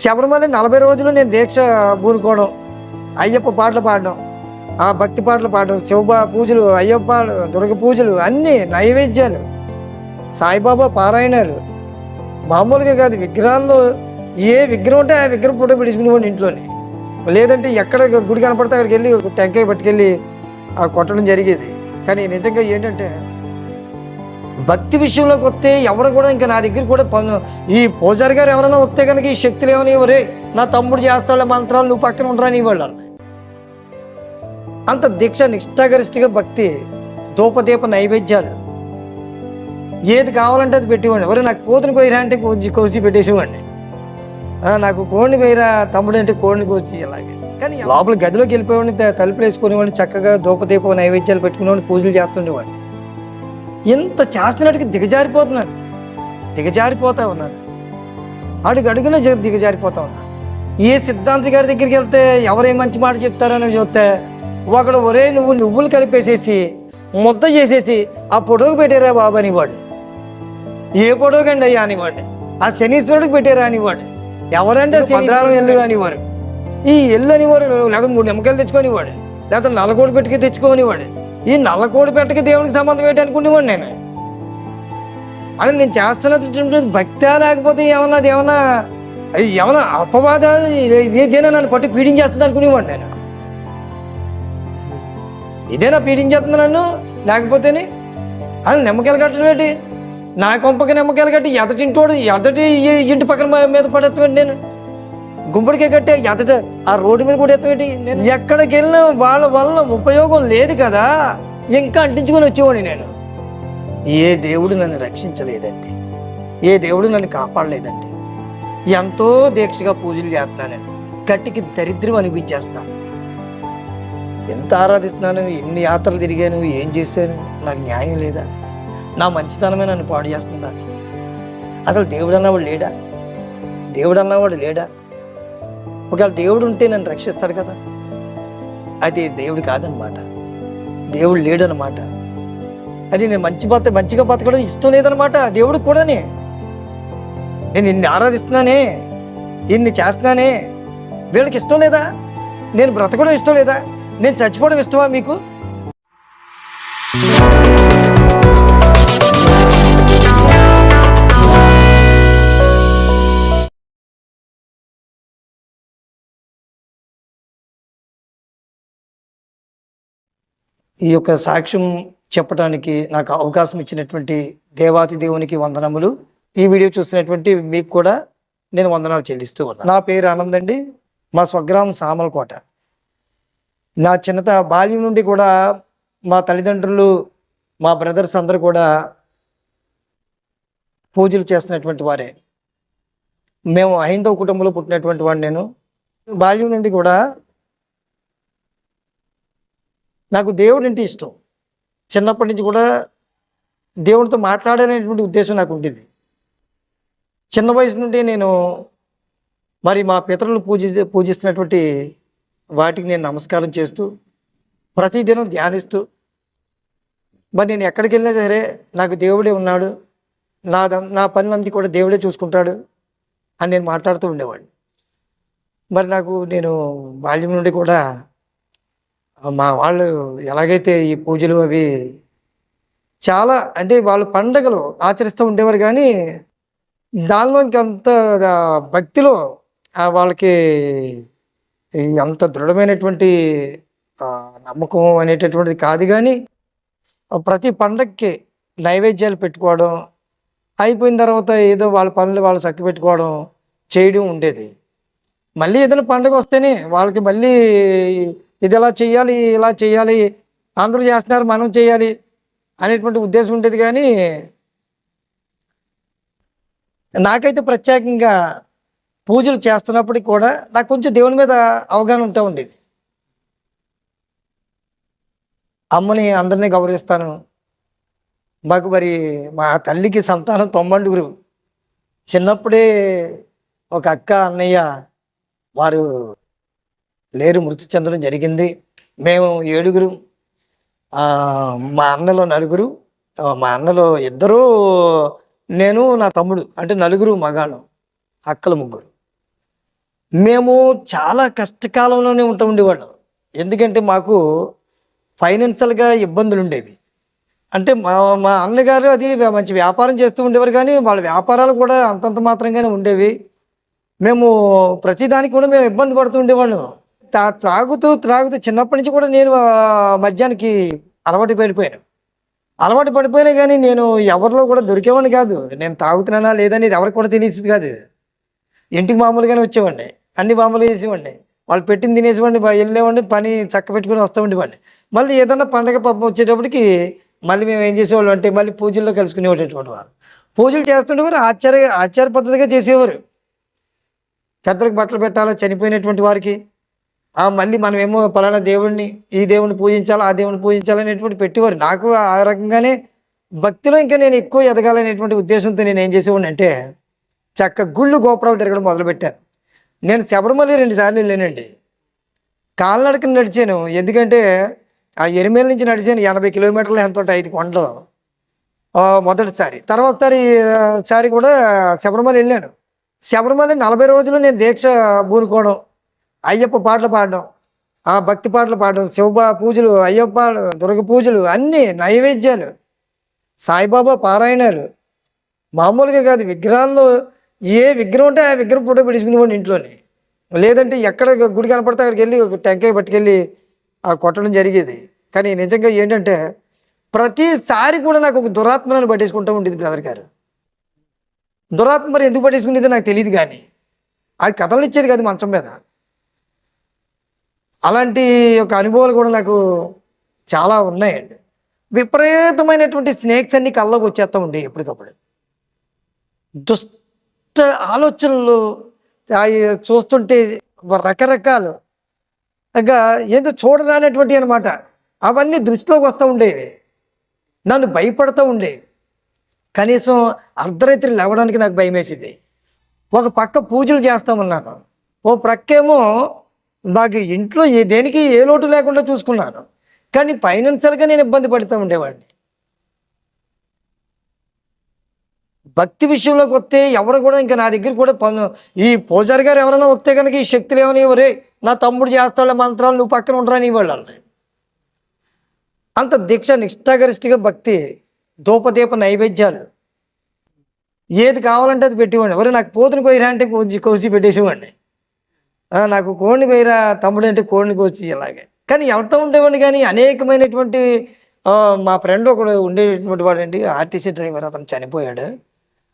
శబరిమల నలభై రోజులు నేను దీక్ష పూనుకోవడం అయ్యప్ప పాటలు పాడడం ఆ భక్తి పాటలు పాడడం శివ పూజలు అయ్యప్ప దుర్గ పూజలు అన్నీ నైవేద్యాలు సాయిబాబా పారాయణాలు. మామూలుగా కాదు విగ్రహాల్లో ఏ విగ్రహం ఉంటే ఆ విగ్రహం ఫోటో పిడుచుకునేవాడిని ఇంట్లోనే. లేదంటే ఎక్కడ గుడి కనపడితే అక్కడికి వెళ్ళి టెంకాయ పట్టుకెళ్ళి ఆ కొట్టడం జరిగేది. కానీ నిజంగా ఏంటంటే భక్తి విషయంలోకి వస్తే ఎవరు కూడా ఇంకా నా దగ్గర కూడా పను ఈ పూజారి గారు ఎవరైనా వస్తే కనుక ఈ శక్తులు ఏమని ఒరే నా తమ్ముడు చేస్తాడు మంత్రాలు నువ్వు పక్కన ఉండరా నీ వాళ్ళు. అంత దీక్ష నిష్ఠాగరిష్ఠగా భక్తి దూపదీప నైవేద్యాలు. ఏది కావాలంటే అది పెట్టేవాడిని. ఒరే నాకు కోతిని కోయిరా అంటే కోసి కోసి పెట్టేసేవాడిని. నాకు కోడిని కోయిరా తమ్ముడు అంటే కోడిని కోసి అలాగే కానీ లోపల గదిలోకి వెళ్ళిపోయేవాడిని తలుపులు వేసుకునేవాడిని చక్కగా దూపదీప నైవేద్యాలు పెట్టుకునేవాడిని పూజలు చేస్తుండేవాడిని. ఇంత చేస్తున్నట్టుగా దిగజారిపోతున్నాను దిగజారిపోతా ఉన్నాను అడుగు అడుగున దిగజారిపోతా ఉన్నాను ఏ సిద్ధాంతి గారి దగ్గరికి వెళ్తే ఎవరేం మంచి మాట చెప్తారని చూస్తే ఒకడు ఒరే నువ్వు నువ్వులు కలిపేసేసి ముద్ద చేసేసి ఆ పొడవుకు పెట్టారా బాబు అనేవాడు. ఏ పొడవుకండి అయ్యా అనేవాడు. ఆ శనీశ్వరుడికి పెట్టారా అనేవాడు. ఎవరంటే భద్రారం ఎల్లు అనేవారు. ఈ ఎల్లు అనేవారు లేదా మూడు నిమ్మకాయలు తెచ్చుకొనివాడు. లేదా నల్లకోడి పెట్టుకు తెచ్చుకోనివాడు. ఈ నల్లకోడి పెట్టకి దేవునికి సంబంధం ఏంటి అనుకునేవాడు నేను. అది నేను చేస్తున్నటువంటి భక్తి లేకపోతే ఏమన్నా అది ఏమన్నా ఏమన్నా అపవాద? ఇదేనా నన్ను పట్టి పీడించేస్తుంది అనుకునేవాడు నేను. ఇదేనా పీడించేస్తుంది నన్ను లేకపోతేనే అది నిమ్మకాయలు కట్టడం ఏంటి? నా కొంపకి నిమ్మకాయలు కట్టి ఎదటింటోడు ఎదటి ఇంటి పక్కన మీద పడేస్తామండి నేను. గుంపుడికే కట్టే ఎదట ఆ రోడ్డు మీద కూడా ఎత్తమేటి నేను ఎక్కడికి వెళ్ళినా వాళ్ళ వల్ల ఉపయోగం లేదు కదా. ఇంకా అంటించుకొని వచ్చేవాడిని నేను. ఏ దేవుడు నన్ను రక్షించలేదండి. ఏ దేవుడు నన్ను కాపాడలేదండి. ఎంతో దీక్షగా పూజలు చేస్తున్నానండి. గట్టికి దరిద్రం అనిపించేస్తున్నాను. ఎంత ఆరాధిస్తున్నాను ఎన్ని యాత్రలు తిరిగాను ఏం చేశాను నాకు న్యాయం లేదా? నా మంచితనమే నన్ను పాడు చేస్తుందా? అసలు దేవుడు అన్నవాడు లేడా? దేవుడు అన్నవాడు లేడా? ఒకవేళ దేవుడు ఉంటే నన్ను రక్షిస్తాడు కదా. అది దేవుడు కాదనమాట దేవుడు లేడనమాట అది నేను మంచి బత మంచిగా బతకడం ఇష్టం లేదనమాట దేవుడికి కూడానే. నేను ఇన్ని ఆరాధిస్తున్నానే. ఇన్ని చేస్తున్నానే. వీళ్ళకి ఇష్టం లేదా? నేను బ్రతకడం ఇష్టం లేదా? నేను చచ్చిపోవడం ఇష్టమా మీకు? ఈ యొక్క సాక్ష్యం చెప్పడానికి నాకు అవకాశం ఇచ్చినటువంటి దేవాతి దేవునికి వందనములు. ఈ వీడియో చూస్తున్నటువంటి మీకు కూడా నేను వందనాలు చెల్లిస్తూ ఉన్నాను. నా పేరు ఆనంద్ అండి. మా స్వగ్రామం సామలకోట. నా చిన్నత బాల్యం నుండి కూడా మా తల్లిదండ్రులు మా బ్రదర్స్ అందరూ కూడా పూజలు చేస్తున్నటువంటి వారే. మేము హైందవ కుటుంబంలో పుట్టినటువంటి వాడిని నేను. బాల్యం నుండి కూడా నాకు దేవుడు అంటే ఇష్టం. చిన్నప్పటి నుంచి కూడా దేవుడితో మాట్లాడాలనేటువంటి ఉద్దేశం నాకు ఉండేది. చిన్న వయసు నుండి నేను మరి మా పితరులు పూజి పూజిస్తున్నటువంటి వాటికి నేను నమస్కారం చేస్తూ ప్రతిదినం ధ్యానిస్తూ మరి నేను ఎక్కడికి వెళ్ళినా సరే నాకు దేవుడే ఉన్నాడు. నా ద- నా పనులంతా కూడా దేవుడే చూసుకుంటాడు అని నేను మాట్లాడుతూ ఉండేవాడిని. మరి నాకు నేను బాల్యం నుండి కూడా మా వాళ్ళు ఎలాగైతే ఈ పూజలు అవి చాలా అంటే వాళ్ళు పండగలు ఆచరిస్తూ ఉండేవారు కానీ దానిలో అంత భక్తిలో వాళ్ళకి అంత దృఢమైనటువంటి నమ్మకం అనేటటువంటిది కాదు కానీ ప్రతి పండగకి నైవేద్యాలు పెట్టుకోవడం అయిపోయిన తర్వాత ఏదో వాళ్ళ పనులు వాళ్ళు చక్క పెట్టుకోవడం చేయడం ఉండేది. మళ్ళీ ఏదైనా పండుగ వస్తేనే వాళ్ళకి మళ్ళీ ఇది ఇలా చేయాలి ఇలా చేయాలి అందరూ చేస్తున్నారు మనం చేయాలి అనేటువంటి ఉద్దేశం ఉండేది కానీ నాకైతే ప్రత్యేకంగా పూజలు చేస్తున్నప్పటికి కూడా నాకు కొంచెం దేవుని మీద అవగాహన ఉంటూ ఉండేది. అమ్మని అందరినీ గౌరవిస్తాను. మాకు మరి మా తల్లికి సంతానం తొమ్మండుగురు. చిన్నప్పుడే ఒక అక్క అన్నయ్య వారు లేరు మృతి చెందడం జరిగింది. మేము ఏడుగురు మా అన్నలో నలుగురు మా అన్నలో ఇద్దరు నేను నా తమ్ముడు అంటే నలుగురు మగాళ్ళం అక్కలు ముగ్గురు. మేము చాలా కష్టకాలంలోనే ఉంటా ఉండేవాళ్ళం. ఎందుకంటే మాకు ఫైనాన్షియల్గా ఇబ్బందులు ఉండేవి అంటే మా మా అన్నగారు అది మంచి వ్యాపారం చేస్తూ ఉండేవారు కానీ వాళ్ళ వ్యాపారాలు కూడా అంతంత మాత్రంగానే ఉండేవి. మేము ప్రతిదానికి కూడా మేము ఇబ్బంది పడుతూ ఉండేవాళ్ళం. తా త్రాగుతూ త్రాగుతూ చిన్నప్పటి నుంచి కూడా నేను ఆ, మద్యానికి అలవాటు పడిపోయాను. అలవాటు పడిపోయినా కానీ నేను ఎవరిలో కూడా దొరికేవాడిని కాదు. నేను తాగుతున్నానా లేదనేది ఎవరికి కూడా తెలియదు కాదు. ఇంటికి మామూలుగానే వచ్చేవాడిని. అన్ని మామూలుగా చేసేవాడిని. వాళ్ళు పెట్టింది తినేసేవాడిని వెళ్ళేవాడిని పని చక్క పెట్టుకుని వస్తూ మళ్ళీ ఏదన్నా పండగ పాపం వచ్చేటప్పటికి మళ్ళీ మేము ఏం చేసేవాళ్ళం అంటే మళ్ళీ పూజల్లో కలుసుకునేటటువంటి వారు పూజలు చేస్తుండేవారు ఆచార్య ఆచార పద్ధతిగా చేసేవారు. పెద్దలకు బట్టలు పెట్టాలో చనిపోయినటువంటి వారికి. మళ్ళీ మనమేమో పలానా దేవుడిని ఈ దేవుడిని పూజించాలి ఆ దేవుడిని పూజించాలి అనేటువంటి పెట్టేవారు నాకు ఆ రకంగానే భక్తిలో ఇంకా నేను ఎక్కువ ఎదగాలనేటువంటి ఉద్దేశంతో నేను ఏం చేసేవాడిని అంటే చక్క గుళ్ళు గోపురాలు తిరగడం మొదలుపెట్టాను. నేను శబరిమల రెండు సార్లు వెళ్ళానండి. కాలినడకని నడిచాను. ఎందుకంటే ఆ ఎనిమిది నుంచి నడిచాను ఎనభై కిలోమీటర్లు ఎంత ఉంటాయి ఐదు కొండలు. మొదటిసారి. తర్వాతసారి సారి కూడా శబరిమల వెళ్ళాను. శబరిమల నలభై రోజులు నేను దీక్ష పూనుకోవడం అయ్యప్ప పాటలు పాడడం ఆ భక్తి పాటలు పాడడం శివ పూజలు అయ్యప్ప దుర్గ పూజలు అన్నీ నైవేద్యాలు సాయిబాబా పారాయణాలు. మామూలుగా కాదు విగ్రహాల్లో ఏ విగ్రహం ఉంటే ఆ విగ్రహం ఫోటో పెట్టుకునేవాడిని ఇంట్లోనే. లేదంటే ఎక్కడ గుడి కనపడితే అక్కడికి వెళ్ళి ఒక టెంకాయ పట్టుకెళ్ళి ఆ కొట్టడం జరిగేది. కానీ నిజంగా ఏంటంటే ప్రతిసారి కూడా నాకు ఒక దురాత్మను పట్టేసుకుంటూ ఉండేది బ్రదర్ గారు. దురాత్మ ఎందుకు పట్టేసుకునేది నాకు తెలియదు కానీ అది కథలు ఇచ్చేది కాదు మంచం మీద. అలాంటి ఒక అనుభవాలు కూడా నాకు చాలా ఉన్నాయండి. విపరీతమైనటువంటి స్నేక్స్ అన్ని కళ్ళకు వచ్చేస్తూ ఉండేవి ఎప్పటికప్పుడు. దుష్ట ఆలోచనలు అవి చూస్తుంటే రకరకాలు. ఇంకా ఏదో చూడరానటువంటి అనమాట అవన్నీ దృష్టిలోకి వస్తూ ఉండేవి. నన్ను భయపడుతూ ఉండేవి. కనీసం అర్ధరాత్రి లేవడానికి నాకు భయం వేసేది ఒక పక్క పూజలు చేస్తామన్నాను. ఓ ప్రక్కేమో నాకు ఇంట్లో ఏ దేనికి ఏ లోటు లేకుండా చూసుకున్నాను. కానీ ఫైనాన్షియల్గా నేను ఇబ్బంది పడుతూ ఉండేవాడిని. భక్తి విషయంలోకి వస్తే ఎవరు కూడా ఇంకా నా దగ్గర కూడా పను ఈ పూజారి గారు ఎవరైనా వస్తే కనుక ఈ శక్తులు ఏమైనా ఇవ్వరే నా తమ్ముడు చేస్తాడు మంత్రాలు నువ్వు పక్కన ఉండరాని నీ అంత దీక్ష నిష్ఠాగరిష్ఠిగా భక్తి దూపదీప నైవేద్యాలు. ఏది కావాలంటే అది పెట్టేవాడిని. ఎవరు నాకు పోతుని కొయ్యరా అంటే కోసి కోసి పెట్టేసేవాడిని. నాకు కోడిని కొయ్యరా తమ్ముడు అంటే కోడిని కోసి ఇలాగే కానీ వెళ్తూ ఉండేవాడిని కానీ అనేకమైనటువంటి మా ఫ్రెండ్ ఒకడు ఉండేటటువంటి వాడండి ఆర్టీసీ డ్రైవర్ అతను చనిపోయాడు.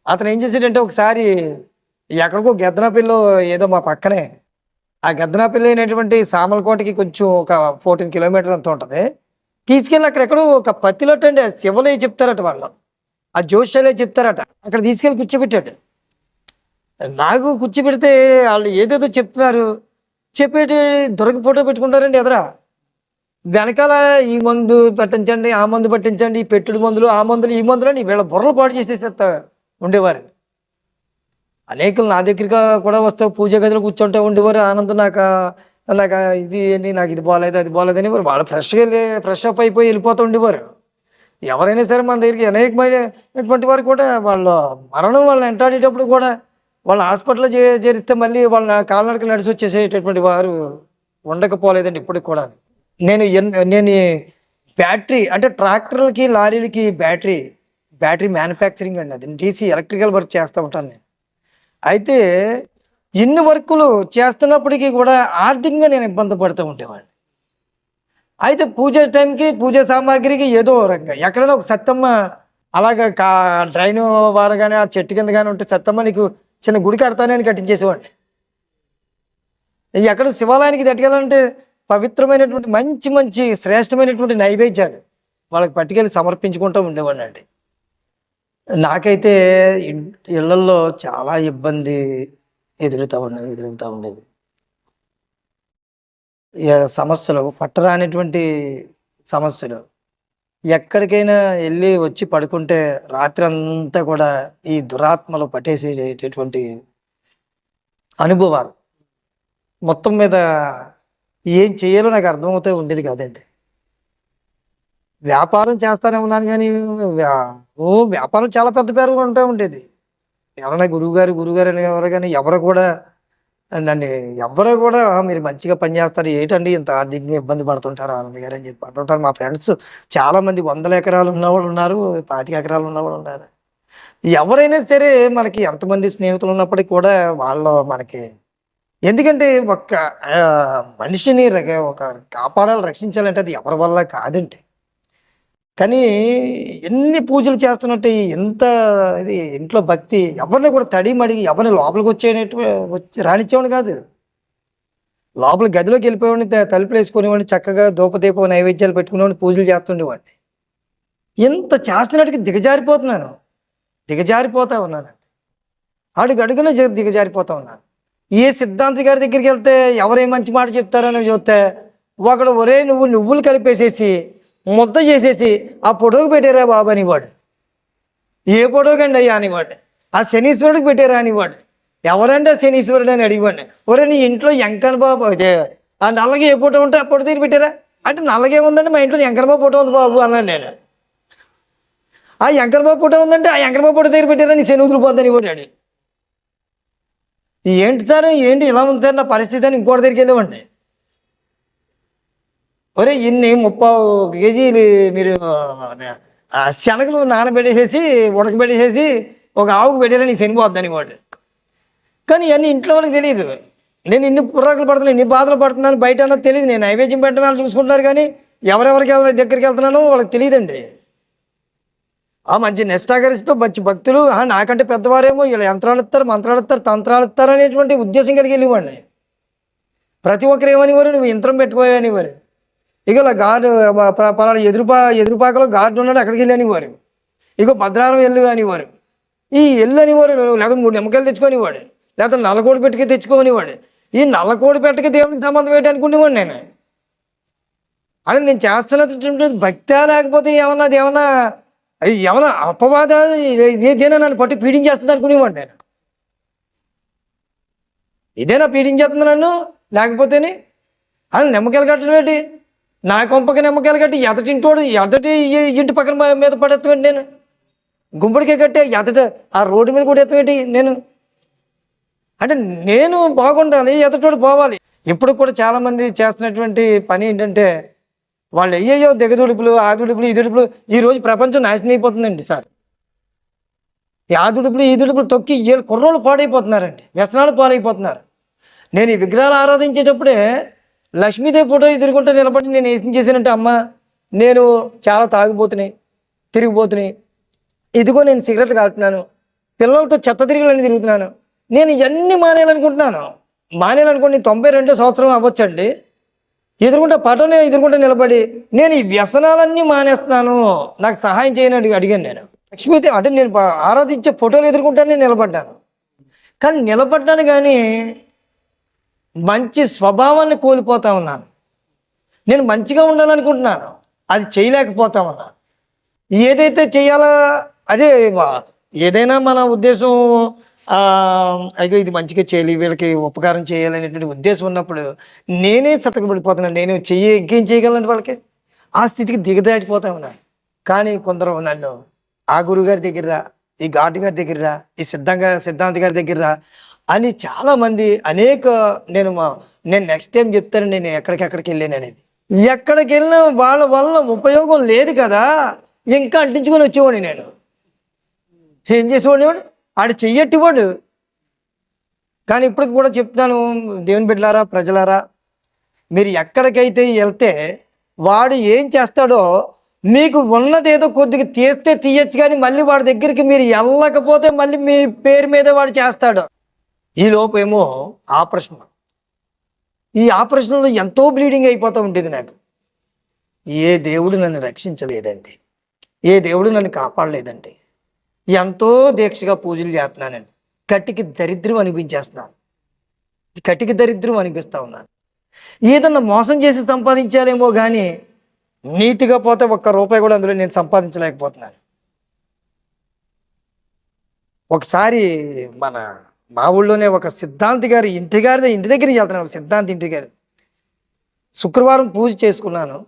అతను ఏం చేసాడంటే ఒకసారి ఎక్కడికో గెద్దనపల్లిలో ఏదో మా పక్కనే ఆ గద్దనపల్లి అయినటువంటి సామలకోటకి కొంచెం ఒక ఫోర్టీన్ కిలోమీటర్ అంత ఉంటుంది. తీసుకెళ్ళి అక్కడ ఎక్కడో ఒక పత్తిలోటండి ఆ శివలే చెప్తారట వాళ్ళు. ఆ జోష్యాలే చెప్తారట. అక్కడ తీసుకెళ్ళి కూర్చోబెట్టాడు. నాకు కూర్చోబెడితే వాళ్ళు ఏదేదో చెప్తున్నారు. చెప్పేటి దొరక ఫోటో పెట్టుకుంటారండి ఎదరా. వెనకాల ఈ మందు పట్టించండి ఆ మందు పట్టించండి ఈ పెట్టుడు మందులు ఆ మందులు ఈ మందులు అని వీళ్ళ బుర్రలు పాటు చేసేసేస్తా ఉండేవారు. అనేకలు నా దగ్గరగా కూడా వస్తావు పూజ గదిలో కూర్చుంటూ ఉండేవారు. ఆనందం నాకు నాకు ఇది అని నాకు ఇది బాగాలేదు అది బాగాలేదు అని వాళ్ళు ఫ్రెష్గా వెళ్ళి ఫ్రెష్ అప్ అయిపోయి వెళ్ళిపోతూ ఉండేవారు. ఎవరైనా సరే మన దగ్గరికి అనేకమైనటువంటి వారు కూడా వాళ్ళ మరణం వాళ్ళని వెంటాడేటప్పుడు కూడా వాళ్ళని హాస్పిటల్లో చే చేరిస్తే మళ్ళీ వాళ్ళ కాలినడక నడిచి వచ్చేసేటటువంటి వారు ఉండకపోలేదండి ఇప్పటికి కూడా నేను ఎన్- నేను బ్యాటరీ అంటే ట్రాక్టర్లకి లారీలకి బ్యాటరీ బ్యాటరీ మ్యానుఫ్యాక్చరింగ్ అండి అది. డీసీ ఎలక్ట్రికల్ వర్క్ చేస్తూ ఉంటాను నేను. అయితే ఇన్ని వర్కులు చేస్తున్నప్పటికీ కూడా ఆర్థికంగా నేను ఇబ్బంది పడుతూ ఉండేవాడిని. అయితే పూజ టైంకి పూజ సామాగ్రికి ఏదో రకంగా ఎక్కడైనా ఒక సత్తమ్మ అలాగ కా డ్రైన్ వారు కానీ ఆ చెట్టు కింద కానీ ఉంటే సత్తమ్మ నీకు చిన్న గుడి కడతానని కట్టించేసేవాడిని. ఎక్కడ శివాలయానికి తట్టుకెళ్ళాలంటే పవిత్రమైనటువంటి మంచి మంచి శ్రేష్టమైనటువంటి నైవేద్యాలు వాళ్ళకి పట్టుకెళ్ళి సమర్పించుకుంటూ ఉండేవాడిని అండి నాకైతే ఇన్- ఇళ్ళల్లో చాలా ఇబ్బంది ఎదురుతూ ఉండేది ఎదురుతూ ఉండేది. సమస్యలు పట్టరానిటువంటి సమస్యలు ఎక్కడికైనా వెళ్ళి వచ్చి పడుకుంటే రాత్రి అంతా కూడా ఈ దురాత్మలు పట్టేసేటటువంటి అనుభవాలు. మొత్తం మీద ఏం చేయాలో నాకు అర్థమవుతూ ఉండేది కాదండి. వ్యాపారం చేస్తానే ఉన్నాను కానీ వ్యా- ఓ వ్యాపారం చాలా పెద్ద పేరు ఉంటూ ఉండేది. ఎవరైనా గురువుగారు గురువుగారు అని ఎవరు కానీ ఎవరు కూడా నన్ను ఎవ్వరు కూడా మీరు మంచిగా పనిచేస్తారు ఏంటండి ఇంత ఆర్థికంగా ఇబ్బంది పడుతుంటారు ఆనంద్ గారు అని చెప్పి అంటుంటారు. మా ఫ్రెండ్స్ చాలా మంది వందల ఎకరాలు ఉన్నవాళ్ళు ఉన్నారు పాతిక ఎకరాలు ఉన్నవాళ్ళు ఉన్నారు. ఎవరైనా సరే మనకి ఎంతమంది స్నేహితులు ఉన్నప్పటికీ కూడా వాళ్ళు మనకి ఎందుకంటే ఒక్క మనిషిని ఒక కాపాడాలి రక్షించాలంటే అది ఎవరి వల్ల కాదండి. కానీ ఎన్ని పూజలు చేస్తున్నట్టు ఎంత ఇది ఇంట్లో భక్తి ఎవరిని కూడా తడి మడిగి ఎవరిని లోపలికి వచ్చేటట్టు వచ్చి రానిచ్చేవాడు కాదు. లోపల గదిలోకి వెళ్ళిపోయేవాడిని తలుపులు వేసుకునేవాడిని చక్కగా దూపదీపం నైవేద్యాలు పెట్టుకునేవాడిని పూజలు చేస్తుండేవాడిని. ఇంత చేస్తున్నట్టుకి దిగజారిపోతున్నాను. దిగజారిపోతా ఉన్నాను. అడుగు అడుగున దిగజారిపోతా ఉన్నాను. ఏ సిద్ధాంతి గారి దగ్గరికి వెళ్తే ఎవరే మంచి మాట చెప్తారని చూస్తే ఒకడు ఒరే నువ్వు నువ్వులు కలిపేసేసి ముద్ద చేసేసి ఆ పొడవుకు పెట్టారా బాబు అనేవాడు ఏ పొడవుకండి అయ్యా అనేవాడు ఆ శనీశ్వరుడికి పెట్టారా అనేవాడు ఎవరంటే ఆ శనీశ్వరుడు అని అడిగివాడిని. ఒరే నీ ఇంట్లో ఎంకన్ బాబు అదే ఆ నల్లగా ఏ ఫోటో ఉంటే ఆ ఫోటో తీరు పెట్టారా? అంటే నల్లగే ఉందంటే మా ఇంట్లో ఎంకరబాబు ఫోటో ఉంది బాబు అన్నాను నేను. ఆ ఎంకరబాబు బాబు ఫోటో ఉందంటే ఆ ఎంకరబాబు బాబు ఫోటో తీరి పెట్టారా నీ శని పోద్దని ఇవ్వడాడు ఏంటి సార్? ఏంటి ఇలా ఉంది సార్? నా పరిస్థితి అని ఇంకోటి దగ్గరికి వెళ్ళేవాడిని. ఒరే ఇన్ని ముప్పై కేజీలు మీరు శనగలు నానబెట్టేసేసి ఉడకబెట్టేసేసి ఒక ఆవుకు పెట్టారని చనిపోద్దని వాడు కానీ ఇవన్నీ ఇంట్లో వాళ్ళకి తెలియదు నేను ఇన్ని పుర్రాకులు పడుతున్నాను ఇన్ని బాధలు పడుతున్నాను బయట అన్నది తెలియదు నేను నైవేద్యం పెట్టడం వాళ్ళు చూసుకుంటున్నారు కానీ ఎవరెవరికి వెళ్తా దగ్గరికి వెళ్తున్నానో వాళ్ళకి తెలియదండి. ఆ మంచి నిష్ఠాగరిస్తూ మంచి భక్తులు నాకంటే పెద్దవారేమో వీళ్ళు యంత్రాలు ఇస్తారు మంత్రాలు ఇస్తారు తంత్రాలు ఇస్తారు అనేటువంటి ఉద్దేశం కలిగి వెళ్ళేవాడిని. ప్రతి ఒక్కరు ఏమనివారు? నువ్వు యంత్రం పెట్టుకోవనివారు ఇక గార్డు పలానా ఎదురుపా ఎదురుపాకలో గార్డు ఉన్నాడు అక్కడికి వెళ్ళి అనేవారు. ఇక భద్రారం ఎల్లు అనేవారు. ఈ ఎల్లు అనేవారు లేకపోతే మూడు నిమ్మకాయలు తెచ్చుకోనివాడు లేకపోతే నల్లకోడి పెట్టుకు తెచ్చుకోనివాడు. ఈ నల్లకోడి పెట్టకి దేవునికి సంబంధం ఏంటి అనుకునేవాడు నేను. అది నేను చేస్తున్నటువంటి భక్తి లేకపోతే ఏమన్నా అది ఏమన్నా అది ఏమన్నా అపవాద ఇదేనా నన్ను పట్టి పీడించేస్తుంది అనుకునేవాడు నేను. ఇదేనా పీడించేస్తుంది నన్ను లేకపోతేనే అది నిమ్మకాయలు కట్టడం ఏంటి? నా కొంపకి నిమ్మకాయలు కట్టి ఎదటింటోడు ఎదటి ఇంటి పక్కన మీద పడేస్తామండి నేను? గుంపుడికే కట్టే ఎదట ఆ రోడ్డు మీద కూడా ఎత్తమేంటి నేను? అంటే నేను బాగుండాలి ఎదటోడు పోవాలి. ఇప్పుడు కూడా చాలామంది చేస్తున్నటువంటి పని ఏంటంటే వాళ్ళు అయ్యయ్యో దిగదుడుపులు ఆదుడుపులు దుడుపులు ఈ ప్రపంచం నాశనం అయిపోతుందండి సార్. ఈ ఈదుడుపులు తొక్కి ఏడు కుర్రోళ్ళు పాడైపోతున్నారండి వ్యసనాలు పాడైపోతున్నారు. నేను ఈ విగ్రహాలు ఆరాధించేటప్పుడే లక్ష్మీదేవి ఫోటో ఎదుర్కొంటే నిలబడి నేను ఏం చేశానంటే అమ్మ నేను చాలా తాగిపోతున్నాయి తిరిగిపోతున్నాయి. ఇదిగో నేను సిగరెట్ కాలుతున్నాను పిల్లలతో చెత్త తిరిగిలని తిరుగుతున్నాను. నేను ఇవన్నీ మానేయాలనుకుంటున్నాను. మానేయాలనుకోండి తొంభై రెండో సంవత్సరం అవ్వచ్చండి. ఎదుర్కొంటే పటనే ఎదుర్కొంటే నిలబడి నేను ఈ వ్యసనాలన్నీ మానేస్తున్నాను. నాకు సహాయం చేయని అడిగి అడిగాను నేను. లక్ష్మీదేవి అంటే నేను ఆరాధించే ఫోటోలు ఎదుర్కొంటానే నిలబడ్డాను. కానీ నిలబడ్డాను కానీ మంచి స్వభావాన్ని కోల్పోతా ఉన్నాను. నేను మంచిగా ఉండాలనుకుంటున్నాను అది చేయలేకపోతా ఉన్నాను ఏదైతే చేయాలో అదే ఏదైనా మన ఉద్దేశం అయ్యో ఇది మంచిగా చేయాలి వీళ్ళకి ఉపకారం చేయాలనేటువంటి ఉద్దేశం ఉన్నప్పుడు నేనే సతకబడిపోతున్నాను నేను చెయ్యి ఇంకేం చేయగలను వాళ్ళకి? ఆ స్థితికి దిగదాచిపోతా ఉన్నాను కానీ కొందరు నన్ను ఆ గురుగారి దగ్గర ఈ ఘాటు గారి దగ్గర ఈ సిద్ధంగా సిద్ధాంత్ గారి దగ్గర అని చాలామంది అనేక నేను మా నేను నెక్స్ట్ టైం చెప్తాను నేను ఎక్కడికెక్కడికి వెళ్ళాను అనేది. ఎక్కడికి వెళ్ళినా వాళ్ళ వల్ల ఉపయోగం లేదు కదా ఇంకా అంటించుకొని వచ్చేవాడిని నేను. ఏం చేసేవాడిని వాడు? ఆడు చెయ్యట్టివాడు. కానీ ఇప్పటికి కూడా చెప్తాను దేవుని బిడ్డలారా ప్రజలారా మీరు ఎక్కడికైతే వెళ్తే వాడు ఏం చేస్తాడో మీకు ఉన్నదేదో కొద్దిగా తీస్తే తీయచ్చు కానీ మళ్ళీ వాడి దగ్గరికి మీరు వెళ్ళకపోతే మళ్ళీ మీ పేరు మీద వాడు చేస్తాడు. ఈ ఏమో ఆపరేషన్. ఈ ఆపరేషన్లో ఎంతో బ్లీడింగ్ అయిపోతూ ఉండేది నాకు. ఏ దేవుడు నన్ను రక్షించలేదండి. ఏ దేవుడు నన్ను కాపాడలేదండి. ఎంతో దీక్షగా పూజలు చేస్తున్నానండి. కట్టికి దరిద్రం అనిపించేస్తున్నాను. కట్టికి దరిద్రం అనిపిస్తూ ఉన్నాను. ఏదన్నా మోసం చేసి సంపాదించాలేమో కానీ నీతిగా పోతే ఒక్క రూపాయి కూడా అందులో నేను సంపాదించలేకపోతున్నాను. ఒకసారి మన మా ఊళ్ళోనే ఒక సిద్ధాంతి గారి ఇంటి గారి ఇంటి దగ్గరికి వెళ్తున్నాను సిద్ధాంతి ఇంటి గారి. శుక్రవారం పూజ చేసుకున్నాను.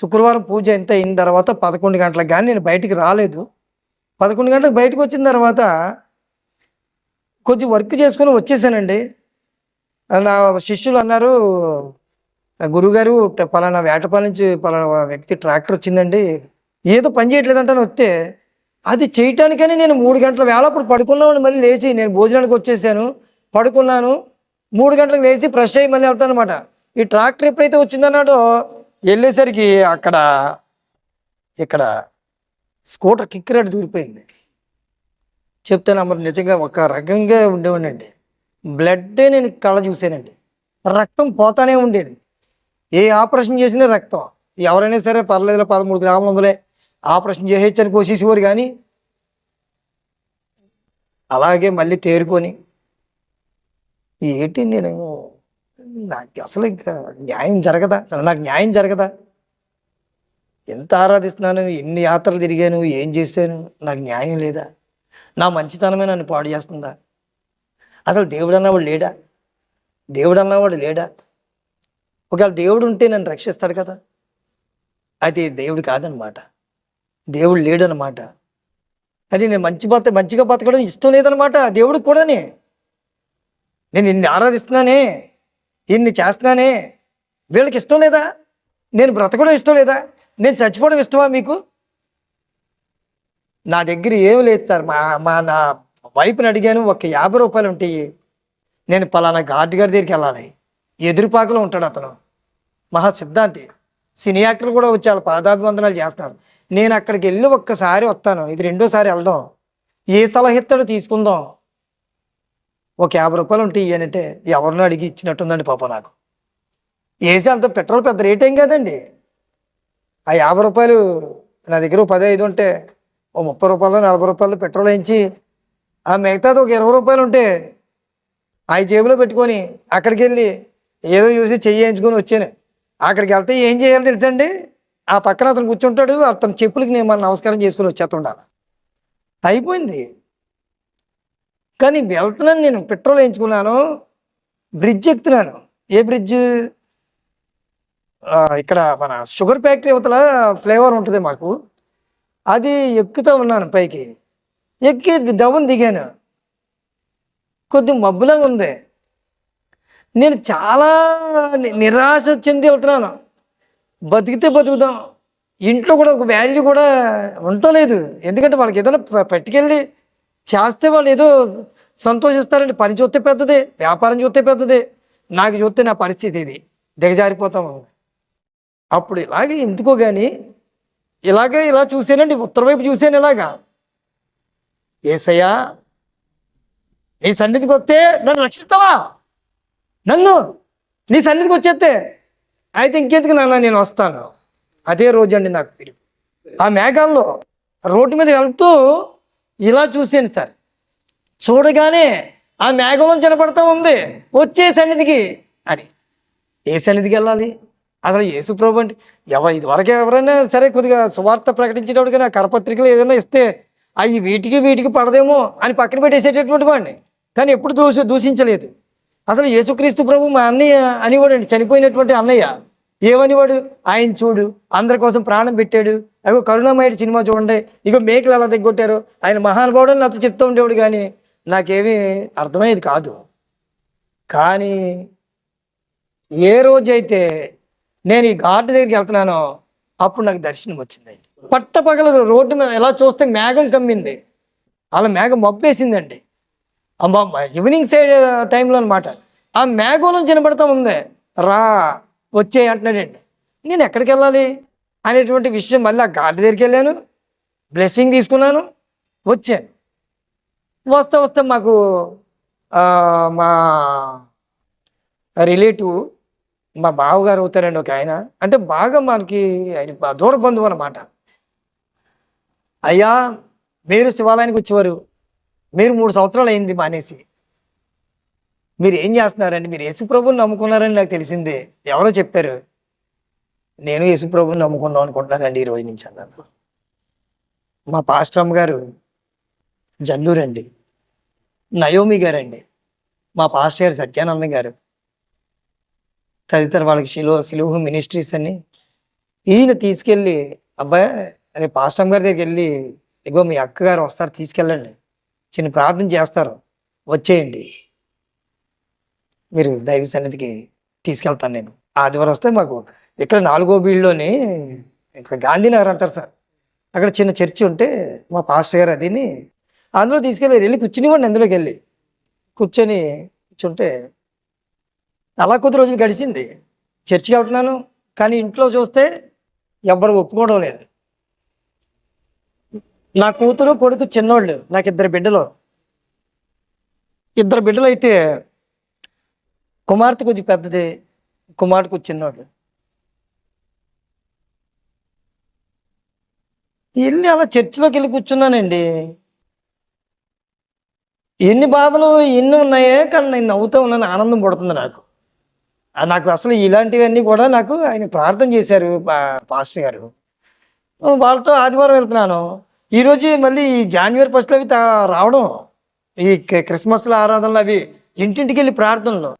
శుక్రవారం పూజ ఎంత అయిన తర్వాత పదకొండు గంటలకు కానీ నేను బయటికి రాలేదు. పదకొండు గంటలకు బయటకు వచ్చిన తర్వాత కొంచెం వర్క్ చేసుకుని వచ్చేసానండి. నా శిష్యులు అన్నారు గురుగారు పలానా వేటపాల నుంచి పలానా వ్యక్తి ట్రాక్టర్ వచ్చిందండి. ఏదో పని చేయట్లేదంటే వస్తే అది చేయటానికని నేను మూడు గంటల వేళ అప్పుడు పడుకున్నామని మళ్ళీ లేచి నేను భోజనానికి వచ్చేసాను పడుకున్నాను మూడు గంటలకు లేచి ఫ్రెష్ అయ్యి మళ్ళీ వెళ్తాను అనమాట ఈ ట్రాక్టర్ ఎప్పుడైతే వచ్చిందన్నాడో వెళ్ళేసరికి అక్కడ ఇక్కడ స్కూటర్ కిక్కరాడు దూరిపోయింది. చెప్తాను అమ్మ నిజంగా ఒక రకంగా ఉండేవాడినండి. బ్లడ్డే నేను కళ్ళ చూశానండి రక్తం పోతానే ఉండేది. ఏ ఆపరేషన్ చేసినా రక్తం. ఎవరైనా సరే పర్లేదు పదమూడు గ్రాములు ఉందలే. ఆపరేషన్ చేసేచ్చని కోసేసేవారు కానీ అలాగే మళ్ళీ తేరుకొని ఏంటి నేను నాకు అసలు ఇంకా న్యాయం జరగదా? అసలు నాకు న్యాయం జరగదా? ఎంత ఆరాధిస్తున్నాను ఎన్ని యాత్రలు తిరిగాను ఏం చేశాను నాకు న్యాయం లేదా? నా మంచితనమే నన్ను పాడు చేస్తుందా? అసలు దేవుడు అన్నవాడు లేడా? దేవుడు అన్నవాడు లేడా? ఒకవేళ దేవుడు ఉంటే నన్ను రక్షిస్తాడు కదా? అయితే దేవుడు కాదనమాట దేవుడు లేడనమాట. అది నేను మంచి బత మంచిగా బతకడం ఇష్టం లేదనమాట. దేవుడికి కూడానే. నేను ఇన్ని ఆరాధిస్తున్నానే ఇన్ని చేస్తున్నానే. వీళ్ళకి ఇష్టం లేదా? నేను బ్రతకడం ఇష్టం లేదా? నేను చచ్చిపోవడం ఇష్టమా మీకు? నా దగ్గర ఏం లేదు సార్. మా మా నా వైపుని అడిగాను ఒక యాభై రూపాయలు ఉంటాయి. నేను పలానా గార్డ్ గారి దగ్గరికి వెళ్ళాలి. ఎదురుపాకలో ఉంటాడు అతను. మహా సిద్ధాంతి. సినీ యాక్టర్లు కూడా వచ్చి వాళ్ళ పాదాభివందనాలు చేస్తారు. నేను అక్కడికి వెళ్ళి ఒక్కసారి వస్తాను. ఇది రెండోసారి వెళ్దాం. ఏ సలహా ఇస్తాడో తీసుకుందాం. ఒక యాభై రూపాయలు ఉంటాయి అంటే ఎవరినో అడిగి ఇచ్చినట్టుందండి పాప నాకు. వేసి అంత పెట్రోల్ పెద్ద రేట్ ఏం కాదండి. ఆ యాభై రూపాయలు నా దగ్గర పది ఐదు ఉంటే ఓ ముప్పై రూపాయలు నలభై రూపాయలు పెట్రోల్ వేయించి ఆ మిగతాది ఒక ఇరవై రూపాయలు ఉంటే ఆ జేబులో పెట్టుకొని అక్కడికి వెళ్ళి ఏదో చూసి చెయ్యించుకొని వచ్చాను. అక్కడికి వెళ్తే ఏం చేయాలి తెలుసండి? ఆ పక్కన అతను కూర్చుంటాడు అతని చెప్పులకి నేను మన నమస్కారం చేసుకుని వచ్చేస్తుండాలి అయిపోయింది. కానీ వెళ్తున్నాను నేను పెట్రోల్ వేయించుకున్నాను బ్రిడ్జ్ ఎక్కుతున్నాను. ఏ బ్రిడ్జ్? ఇక్కడ మన షుగర్ ఫ్యాక్టరీ అవతల ఫ్లేవర్ ఉంటుంది మాకు. అది ఎక్కుతూ ఉన్నాను పైకి. ఎక్కి డౌన్ దిగాను. కొద్ది మబ్బులాగా ఉంది. నేను చాలా నిరాశ చెంది వెళ్తున్నాను బతికితే బతుకుదాం. ఇంట్లో కూడా ఒక వాల్యూ కూడా ఉండలేదు. ఎందుకంటే వాళ్ళకి ఏదైనా ప- పట్టుకెళ్ళి చేస్తే వాళ్ళు ఏదో సంతోషిస్తారండి. పని చూస్తే పెద్దదే వ్యాపారం చూస్తే పెద్దదే. నాకు చూస్తే నా పరిస్థితి ఇది. దిగజారిపోతాం ఉంది అప్పుడు ఇలాగే ఎందుకో కానీ ఇలాగే ఇలా చూసానండి ఉత్తర వైపు చూశాను ఇలాగా. ఏసయ్యా నీ సన్నిధికి వస్తే నన్ను రక్షిస్తావా? నన్ను నీ సన్నిధికి వచ్చేస్తే అయితే ఇంకెందుకు నాన్న నేను వస్తాను? అదే రోజు అండి నాకు పిలుపు. ఆ మేఘాల్లో రోడ్డు మీద వెళ్తూ ఇలా చూశాను సార్. చూడగానే ఆ మేఘంలో కనపడతా ఉంది. వచ్చే సన్నిధికి అని. ఏ సన్నిధికి వెళ్ళాలి? అసలు యేసు ప్రభు అంటే ఎవ ఇదివరకు ఎవరైనా సరే కొద్దిగా సువార్త ప్రకటించేటప్పుడు కానీ కరపత్రికలు ఏదైనా ఇస్తే అవి వీటికి వీటికి పడదేమో అని పక్కన పెట్టేసేటటువంటి వాడిని. కానీ ఎప్పుడు దూష దూషించలేదు. అసలు యేసుక్రీస్తు ప్రభు మా అన్నయ్య అనేవాడండి చనిపోయినటువంటి అన్నయ్య. ఏమనివాడు? ఆయన చూడు అందరి కోసం ప్రాణం పెట్టాడు. అగో కరుణామయుడు సినిమా చూడండి. ఇగో మేకలు అలా దగ్గొట్టారు ఆయన మహానుభావుడు అని నాతో చెప్తూ ఉండేవాడు కానీ నాకేమీ అర్థమయ్యేది కాదు. కానీ ఏ రోజైతే నేను ఈ ఘాట్ దగ్గరికి వెళ్తున్నానో అప్పుడు నాకు దర్శనం వచ్చిందండి. పట్ట పగల రోడ్డు మీద ఎలా చూస్తే మేఘం కమ్మింది. అలా మేఘం మబ్బేసిందండి. ఈవినింగ్ సైడ్ టైంలో అనమాట ఆ మేఘంలో కనబడతా ఉంది. రా వచ్చే అంటున్నాడండి నేను ఎక్కడికి వెళ్ళాలి అనేటువంటి విషయం మళ్ళీ ఆ గాడి దగ్గరికి వెళ్ళాను. బ్లెస్సింగ్ తీసుకున్నాను. వచ్చాను. వస్తే వస్తే మాకు మా రిలేటివ్ మా బావగారు అవుతారండి ఒక ఆయన. అంటే బాగా మనకి ఆయన దూర బంధువు అనమాట అయ్యా మీరు శివాలయానికి వచ్చేవారు. మీరు మూడు సంవత్సరాలు అయింది మానేసి. మీరు ఏం చేస్తున్నారండి? మీరు యేసుప్రభుని నమ్ముకున్నారని నాకు తెలిసిందే. ఎవరో చెప్పారు. నేను యేసుప్రభుని నమ్ముకుందాం అనుకుంటున్నానండి ఈ రోజు నుంచి అన్నాను. మా పాస్టమ్ గారు జల్లూరండి. నయోమి గారండి. మా పాస్టర్ గారు సత్యానందం గారు. తదితర వాళ్ళకి శిలో సిలువు మినిస్ట్రీస్ అని ఈయన తీసుకెళ్ళి అబ్బాయి రేపు పాస్టమ్ గారి దగ్గరికి వెళ్ళి ఇగో మీ అక్క గారు వస్తారు తీసుకెళ్ళండి. చిన్న ప్రార్థన చేస్తారు. వచ్చేయండి. మీరు దైవ సన్నిధికి తీసుకెళ్తాను నేను. ఆదివారం వస్తే మాకు ఇక్కడ నాలుగో బీళ్ళలోని ఇక్కడ గాంధీనగర్ అంటారు సార్. అక్కడ చిన్న చర్చి ఉంటే మా పాస్టర్ గారు అదిని అందులో తీసుకెళ్ళి వెళ్ళి కూర్చునివ్వండి అందులోకి వెళ్ళి కూర్చొని కూర్చుంటే అలా కొద్ది రోజులు గడిచింది. చర్చికి వెళ్తున్నాను. కానీ ఇంట్లో చూస్తే ఎవ్వరు ఒప్పుకోవడం లేదు. నా కూతురు కొడుకు చిన్నోళ్ళు నాకు ఇద్దరు బిడ్డలు. ఇద్దరు బిడ్డలు అయితే కుమార్తె కొద్ది పెద్దది కుమార్తె కొద్ది చిన్నోడు. వెళ్ళి అలా చర్చిలోకి వెళ్ళి కూర్చున్నానండి? ఎన్ని బాధలు ఎన్ని ఉన్నాయే కానీ నేను నవ్వుతూ ఉన్నాను ఆనందం పడుతుంది నాకు. నాకు అసలు ఇలాంటివన్నీ కూడా నాకు ఆయన ప్రార్థన చేశారు పా- పాస్టర్ గారు. వాళ్ళతో ఆదివారం వెళ్తున్నాను. ఈరోజు మళ్ళీ ఈ జాన్వరి ఫస్ట్లో అవి రావడం ఈ క్రిస్మస్లో క్రిస్మస్ల ఆరాధనలు అవి ఇంటింటికి వెళ్ళి ప్రార్థనలు.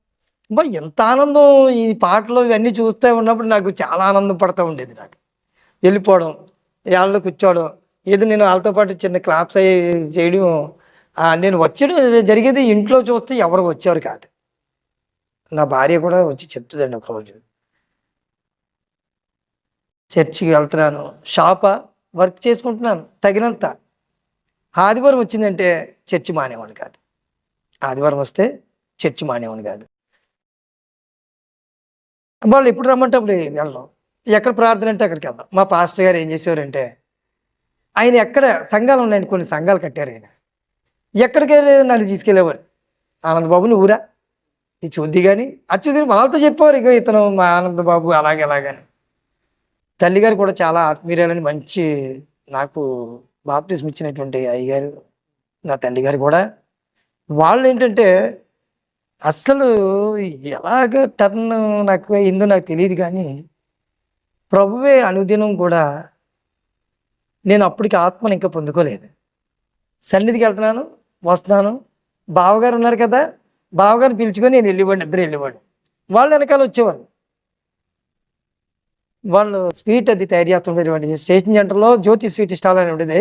మరి ఎంత ఆనందం ఈ పాటలు ఇవన్నీ చూస్తూ ఉన్నప్పుడు నాకు చాలా ఆనందం పడుతూ ఉండేది నాకు. వెళ్ళిపోవడం వాళ్ళలో కూర్చోవడం ఏదో నేను వాళ్ళతో పాటు చిన్న క్లాప్స్ అయ్యి చేయడం నేను వచ్చడం జరిగేది ఇంట్లో చూస్తే ఎవరు వచ్చేవారు కాదు. నా భార్య కూడా వచ్చి చెప్తుందండి ఒకరోజు. చర్చికి వెళ్తున్నాను. షాపా? వర్క్ చేసుకుంటున్నాను తగినంత. ఆదివారం వచ్చిందంటే చర్చి మానేవాడిని కాదు. ఆదివారం వస్తే చర్చి మానేవాడిని కాదు. వాళ్ళు ఎప్పుడు రమ్మంటే అప్పుడు వెళ్ళడం ఎక్కడ ప్రార్థన అంటే అక్కడికి వెళ్దాం. మా పాస్టర్ గారు ఏం చేసేవారంటే ఆయన ఎక్కడ సంఘాలు ఉన్నాయండి కొన్ని సంఘాలు కట్టారు ఆయన. ఎక్కడికి వెళ్ళి నన్ను తీసుకెళ్ళేవారు. ఆనందబాబు నువ్వురా. ఇది చూద్ది కానీ అది చూద్ది వాళ్ళతో చెప్పేవారు ఇక ఇతను మా ఆనందబాబు అలాగే అలాగని. తల్లిగారు కూడా చాలా ఆత్మీయురాలని మంచి నాకు బాప్తిజం ఇచ్చినటువంటి అయ్యగారు నా తల్లిగారు కూడా. వాళ్ళు ఏంటంటే అస్సలు ఎలాగ టర్న్ నాకు అయిందో నాకు తెలియదు కానీ ప్రభువే అనుదినం కూడా నేను అప్పటికి ఆత్మను ఇంకా పొందుకోలేదు. సన్నిధికి వెళ్తున్నాను వస్తున్నాను. బావగారు ఉన్నారు కదా బావగారిని పిలుచుకొని నేను వెళ్ళివ్వండి ఇద్దరు వెళ్ళివ్వండి వాళ్ళు వెనకాల వచ్చేవారు. వాళ్ళు స్వీట్ అది తయారు చేస్తుండేటువంటి స్టేషన్ సెంటర్లో జ్యోతి స్వీట్ స్టాల్ అని ఉండేది.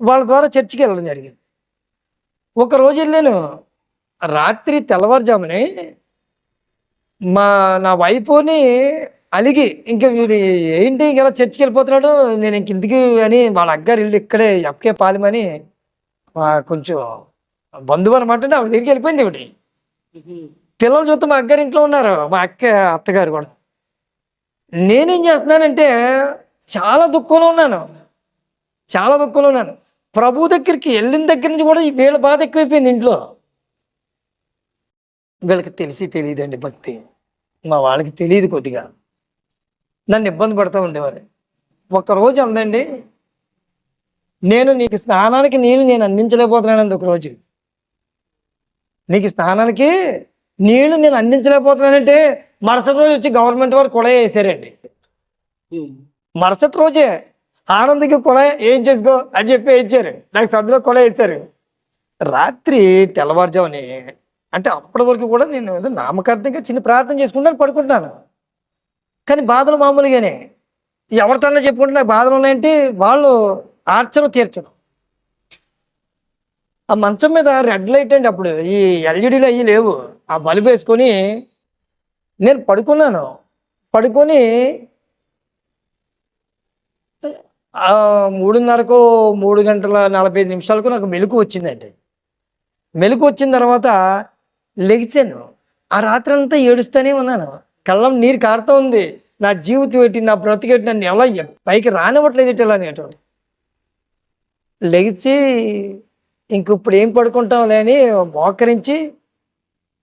వాళ్ళ ద్వారా చర్చికి వెళ్ళడం జరిగింది. ఒక రోజు వెళ్ళాను రాత్రి తెల్లవారుజాముని మా నా వైఫ్ని అలిగి ఇంకా వీడు ఏంటి ఇలా చర్చికి వెళ్ళిపోతున్నాడు? నేను ఇంక ఇంటికి అని వాళ్ళ అగ్గారు ఇల్లు ఇక్కడే ఎప్పకే పాలిమని మా కొంచెం బంధువు అనమాట ఆవిడ దగ్గరికి వెళ్ళిపోయింది ఇవిడ పిల్లలు చూస్తే మా అగ్గారి ఇంట్లో ఉన్నారు. మా అక్క అత్తగారు కూడా. నేనేం చేస్తున్నానంటే చాలా దుఃఖంలో ఉన్నాను. చాలా దుఃఖంలో ఉన్నాను. ప్రభు దగ్గరికి వెళ్ళిన దగ్గర నుంచి కూడా ఈ వీళ్ళ బాధ ఎక్కువైపోయింది ఇంట్లో. వీళ్ళకి తెలిసి తెలియదండి భక్తి. మా వాళ్ళకి తెలియదు కొద్దిగా. నన్ను ఇబ్బంది పడుతూ ఉండేవారు. ఒకరోజు అందండి నేను నీకు స్నానానికి నీళ్ళు నేను అందించలేకపోతున్నానండి ఒక రోజు. నీకు స్నానానికి నీళ్ళు నేను అందించలేకపోతున్నానంటే మరుసటి రోజు వచ్చి గవర్నమెంట్ వారు కూడా వేసారండి. మరుసటి రోజే ఆనందకి కూడా ఏం చేసుకో అని చెప్పి వేయించారు. నాకు సద్దులో కూడా వేశారు. రాత్రి తెల్లవారుజాముని అంటే అప్పటి వరకు కూడా నేను ఏదో నామకార్థంగా చిన్న ప్రార్థన చేసుకుంటాను పడుకుంటాను కానీ బాధలు మామూలుగానే. ఎవరితోనే చెప్పుకుంటే నాకు బాధలు ఉన్నాయంటే వాళ్ళు ఆర్చరు తీర్చరు. ఆ మంచం మీద రెడ్ లైట్ అండి అప్పుడు. ఈ ఎల్ఈడీలు అయ్యి లేవు. ఆ బల్బు వేసుకొని నేను పడుకున్నాను. పడుకొని మూడున్నరకు మూడు గంటల నలభై ఐదు నిమిషాలకు నాకు మెలకు వచ్చిందండి. మెలకు వచ్చిన తర్వాత లెగిసాను. ఆ రాత్రి అంతా ఏడుస్తూనే ఉన్నాను. కళ్ళం నీరు కారుతూ ఉంది. నా జీవితం ఏంటి నా బ్రతికేటి నన్ను ఎలా పైకి రానివ్వట్లేదు ఇటు ఇలా అనేటువంటి లెగిసి ఇంక ఇప్పుడు ఏం పడుకుంటాంలే అని మోకరించి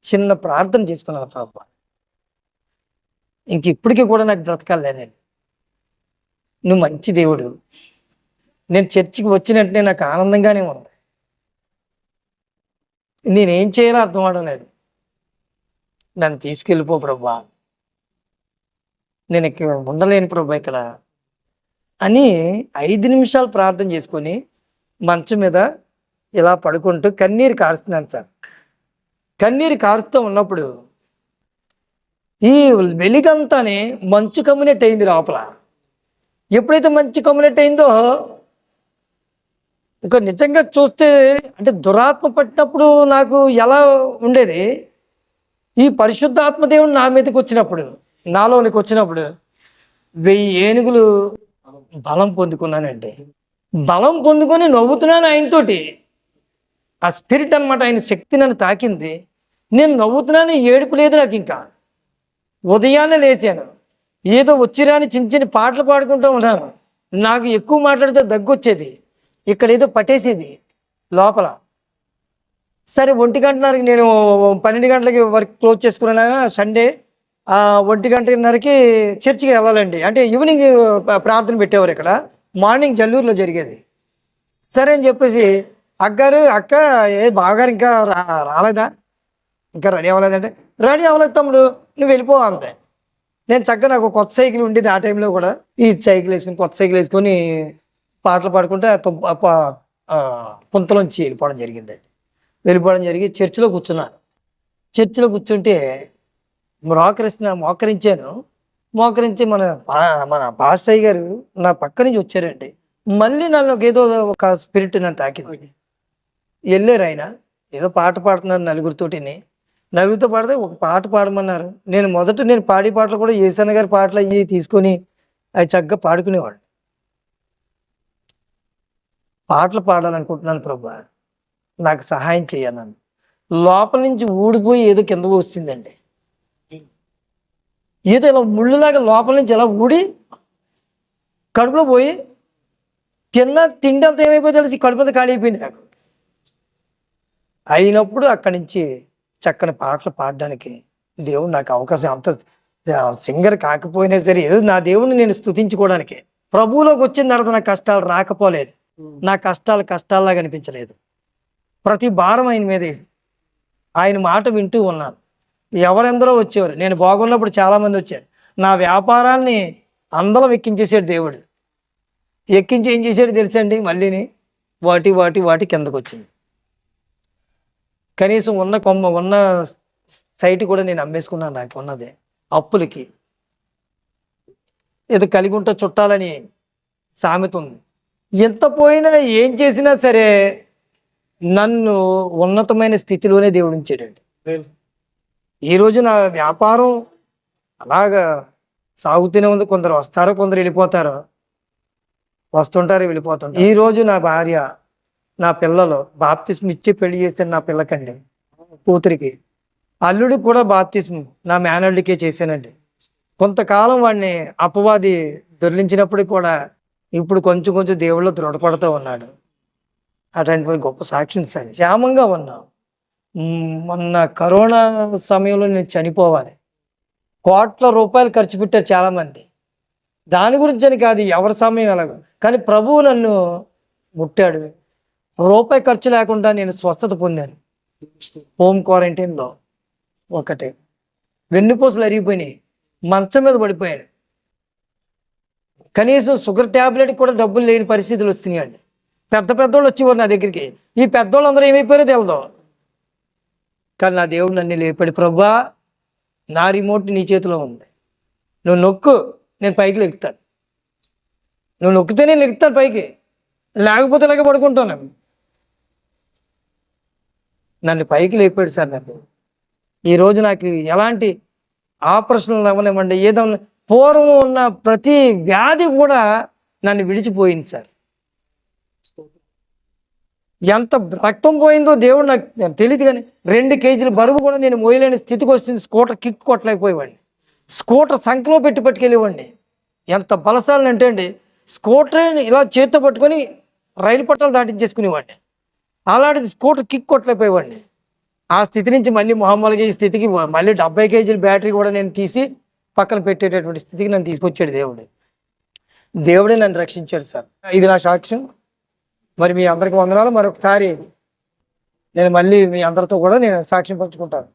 చిన్న ప్రార్థన చేసుకున్నాను పాప ఇంక ఇప్పటికీ కూడా నాకు బ్రతకాలేనండి నువ్వు మంచి దేవుడు. నేను చర్చికి వచ్చిన వెంటనే నాకు ఆనందంగానే ఉంది. నేనేం చేయాలో అర్థం అవడం లేదు. నన్ను తీసుకెళ్ళిపో ప్రభా. నేను ఇక్కడ ఉండలేను ప్రభా ఇక్కడ. అని ఐదు నిమిషాలు ప్రార్థన చేసుకొని మంచం మీద ఇలా పడుకుంటూ కన్నీరు కారుస్తున్నాను సార్. కన్నీరు కారుస్తూ ఉన్నప్పుడు ఈ వెలిగంతానే మంచు కమ్యూనిట్ అయింది లోపల. ఎప్పుడైతే మంచి కమ్యూనిట్ అయిందో ఒక నిజంగా చూస్తే అంటే దురాత్మ పట్టినప్పుడు నాకు ఎలా ఉండేది? ఈ పరిశుద్ధాత్మ దేవుడు నా మీదకి వచ్చినప్పుడు నాలోనికి వచ్చినప్పుడు వెయ్యి ఏనుగులు బలం పొందుకున్నానండి. బలం పొందుకొని నవ్వుతున్నాను ఆయనతోటి. ఆ స్పిరిట్ అన్నమాట ఆయన శక్తి నన్ను తాకింది. నేను నవ్వుతున్నాను ఏడుపు లేదు నాకు ఇంకా. ఉదయాన్నే లేచాను. ఏదో వచ్చిరాని చిన్న చిన్న పాటలు పాడుకుంటూ ఉన్నాను. నాకు ఎక్కువ మాట్లాడితే దగ్గు వచ్చేది ఇక్కడ ఏదో పట్టేసేది లోపల. సరే ఒంటి గంటన్నరకి నేను పన్నెండు గంటలకి వర్క్ క్లోజ్ చేసుకున్నా సండే. ఒంటి గంటన్నరకి చర్చికి వెళ్ళాలండి. అంటే ఈవినింగ్ ప్రార్థన పెట్టేవారు ఇక్కడ. మార్నింగ్ జల్లూరులో జరిగేది. సరే అని చెప్పేసి అక్కగారు అక్క ఏ బావగారు ఇంకా రా రాలేదా? ఇంకా రెడీ అవ్వలేదంటే రెడీ అవ్వలేదు తమ్ముడు. నువ్వు వెళ్ళిపో అంతే. నేను చక్కగా నాకు కొత్త సైకిల్ ఉండేది ఆ టైంలో కూడా. ఈ సైకిల్ వేసుకుని కొత్త సైకిల్ వేసుకొని పాటలు పాడుకుంటే పుంతలోంచి వెళ్ళిపోవడం జరిగిందండి. వెళ్ళిపోవడం జరిగి చర్చిలో కూర్చున్నాను. చర్చిలో కూర్చుంటే మోకరిస్తున్న మోకరించాను. మోకరించి మన మన బాసయ్య గారు నా పక్క నుంచి వచ్చారండి. మళ్ళీ నన్ను ఒక ఏదో ఒక స్పిరిట్ నన్ను తాకింది వెళ్ళారు ఆయన. ఏదో పాట పాడుతున్నారు నలుగురితోటిని. నలుగురితో పాడితే ఒక పాట పాడమన్నారు. నేను మొదట నేను పాడి పాటలు కూడా ఏసన్న గారి పాటలు అవి తీసుకొని అవి చక్కగా పాడుకునేవాడిని. పాటలు పాడాలనుకుంటున్నాను ప్రభా. నాకు సహాయం చేయనని లోపల నుంచి ఊడిపోయి ఏదో కింద వస్తుందండి. ఏదో ఇలా ముళ్ళులాగా లోపల నుంచి ఇలా ఊడి కడుపులో పోయి తిన్న తిండి అంతా ఏమైపోయి తెలిసి కడుపు అంతా ఖాళీ అయిపోయింది నాకు. అయినప్పుడు అక్కడి నుంచి చక్కని పాటలు పాడడానికి దేవుడు నాకు అవకాశం అంత సింగర్ కాకపోయినా సరే ఏదో నా దేవుడిని నేను స్తుతించుకోవడానికి. ప్రభువులోకి వచ్చిన తర్వాత నా కష్టాలు రాకపోలేదు. నా కష్టాలు కష్టాల్లాగా అనిపించలేదు. ప్రతి భారం ఆయన మీద ఆయన మాట వింటూ ఉన్నాను. ఎవరెందరో వచ్చేవారు. నేను బాగున్నప్పుడు చాలామంది వచ్చారు. నా వ్యాపారాన్ని అందరం ఎక్కించేసాడు దేవుడు. ఎక్కించి ఏం చేశాడు తెలుసండి మళ్ళీని వాటి వాటి వాటి కిందకు వచ్చింది కనీసం ఉన్న కొమ్మ ఉన్న సైట్ కూడా నేను అమ్మేసుకున్నాను నాకు ఉన్నది అప్పులకి. ఏదో కలిగి ఉంటే చుట్టాలని సామెత ఉంది. ఎంత పోయినా ఏం చేసినా సరే నన్ను ఉన్నతమైన స్థితిలోనే దేవుడు ఉంచాడండి. ఈ రోజు నా వ్యాపారం అలాగా సాగుతూనే ఉంది. కొందరు వస్తారో కొందరు వెళ్ళిపోతారు. వస్తుంటారు వెళ్ళిపోతుంటారు. ఈ రోజు నా భార్య నా పిల్లలు బాప్తిస్మ ఇచ్చి పెళ్ళి చేసిన నా పిల్లకండి కూతురికి. అల్లుడు కూడా బాప్తిస్మ నా మేనల్లుడికే చేశానండి. కొంతకాలం వాడిని అపవాది దొరిలించినప్పుడు కూడా ఇప్పుడు కొంచెం కొంచెం దేవుళ్ళు దృఢపడుతూ ఉన్నాడు. అటువంటి గొప్ప సాక్షిని సార్. క్షేమంగా ఉన్నాం. మొన్న కరోనా సమయంలో నేను చనిపోవాలి. కోట్ల రూపాయలు ఖర్చు పెట్టారు చాలామంది. దాని గురించి అని కాదు ఎవరి సమయం ఎలాగో. కానీ ప్రభువు నన్ను ముట్టాడు. రూపాయి ఖర్చు లేకుండా నేను స్వస్థత పొందాను. హోమ్ క్వారంటైన్లో ఒకటి. వెన్నుపూసలు అరిగిపోయినాయి. మంచం మీద పడిపోయాను. కనీసం షుగర్ ట్యాబ్లెట్ కూడా డబ్బులు లేని పరిస్థితులు వస్తున్నాయండి. పెద్ద పెద్దోళ్ళు వచ్చేవారు నా దగ్గరికి. ఈ పెద్దోళ్ళు అందరూ ఏమైపోయారో తెలదు. కానీ నా దేవుడు నన్ను లేపాడు. ప్రభా నా రిమోట్ నీ చేతిలో ఉంది. నువ్వు నొక్కు నేను పైకి లెగుతాను. నువ్వు నొక్కితే నేను లెగుతాను పైకి. లేకపోతే లేక పడుకుంటాను నన్ను పైకి లేపాడు సార్ నన్ను. ఈరోజు నాకు ఎలాంటి ఆపరేషన్లు అవ్వలేమండి ఏదో పూర్వం ఉన్న ప్రతి వ్యాధి కూడా నన్ను విడిచిపోయింది సార్. ఎంత రక్తం పోయిందో దేవుడు నాకు తెలియదు కానీ రెండు కేజీల బరువు కూడా నేను మోయలేని స్థితికి వస్తుంది. స్కూటర్ కిక్ కొట్టలేకపోయేవాడిని. స్కూటర్ సంఖలో పెట్టి పట్టుకెళ్ళేవాడిని. ఎంత బలశాలని అంటే అండి స్కూటర్ ఇలా చేత్తో పట్టుకొని రైలు పట్టాలు దాటించేసుకునేవాడిని. అలాంటిది స్కూటర్ కిక్ కొట్టలేకపోయేవాడిని. ఆ స్థితి నుంచి మళ్ళీ మామూలుగా కేజీ స్థితికి మళ్ళీ డెబ్బై కేజీల బ్యాటరీ కూడా నేను తీసి పక్కన పెట్టేటటువంటి స్థితికి నన్ను తీసుకొచ్చాడు దేవుడు. దేవుడే నన్ను రక్షించాడు సార్. ఇది నా సాక్ష్యం. మరి మీ అందరికి వందనాలు. మరొకసారి నేను మళ్ళీ మీ అందరితో కూడా నేను సాక్ష్యం పంచుకుంటాను.